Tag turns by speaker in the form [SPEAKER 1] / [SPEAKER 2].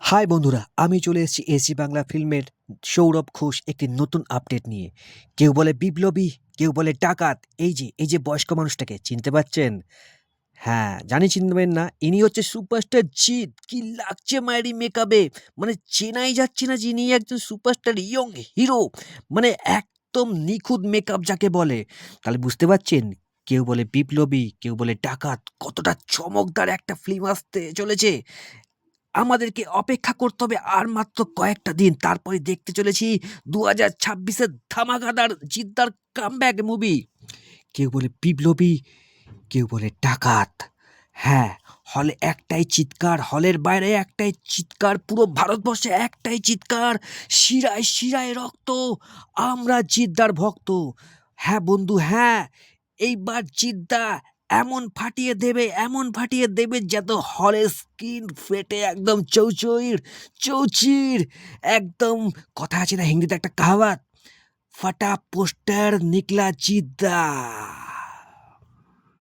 [SPEAKER 1] High বন্ধুরা, আমি চলে এসেছি এসি বাংলা ফিল্মের সৌরভ ঘোষ একটি নতুন আপডেট নিয়ে। কেউ বলে বিপ্লবী, কেউ বলে ডাকাত, এই যে এই যে বয়স্ক মানুষটাকে, চিনতে পারছেন হ্যাঁ জানি চিনবেন না, ইনি হচ্ছে সুপারস্টার জিৎ, কি লাগছে মায়েরি মেকআপে মানে চেনাই যাচ্ছে না যে ইনি একজন সুপারস্টার ইয়ং হিরো মানে একদম নিখুঁত মেকআপ যাকে বলে। তাহলে বুঝতে পারছেন, কেউ বলে বিপ্লবী, কেউ বলে ডাকাত, কতটা চমকদার একটা ফিল্ম আসতে চলেছে। আমাদেরকে অপেক্ষা করতে হবে আর মাত্র কয়েকটা দিন। তারপরে দেখতে চলেছি দু হাজার ছাব্বিশের ধামাকাদার জিদ্দার কামব্যাক মুভি কেউ বলে বিপ্লবী, কেউ বলে ডাকাত। হ্যাঁ হলে একটাই চিৎকার, হলের বাইরে একটাই চিৎকার, পুরো ভারতবর্ষে একটাই চিৎকার, শিরায় শিরায় রক্ত, আমরা জিদ্দার ভক্ত। হ্যাঁ বন্ধু হ্যাঁ এইবার জিদ্দা এমন ফাটিয়ে দেবে, এমন ফাটিয়ে দেবে যাতে হলের স্কিন ফেটে একদম চৌচৌড়, চৌচির। একদম কথা আছে না হিন্দিতে একটা কাহাবাত ফাটা পোস্টার নিকলা জিদ্দা।